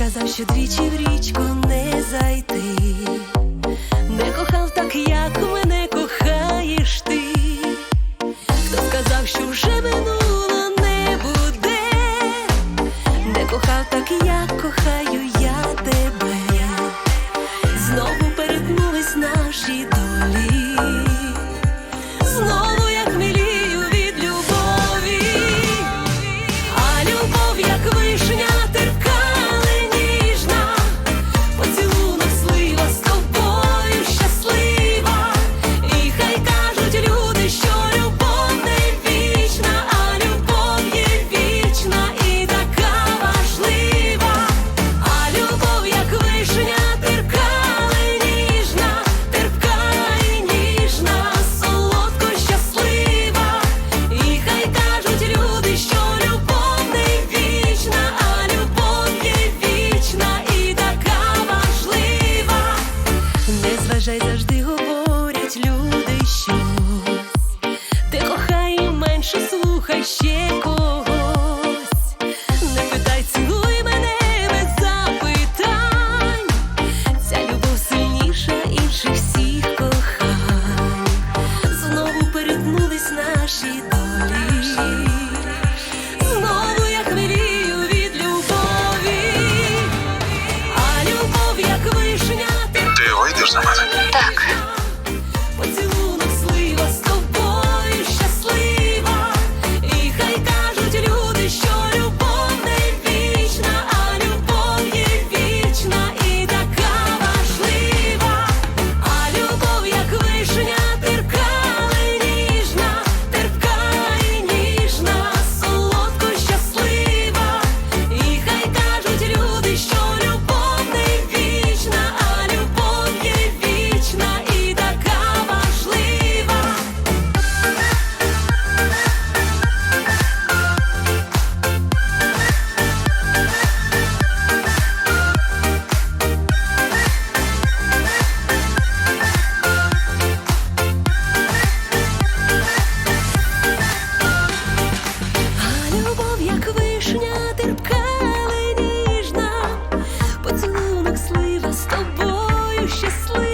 Казав, що двічі в річку не зайти, не кохав так, як мене кохаєш ти, хто сказав, що вже минуло не буде, не кохав так, як кохаю я тебе, знову перетнулись наші долі. нашій долі, знову я хвилію від любові, а любов, як вишня. Ти вийдеш за мене? Так. тобою щасливі.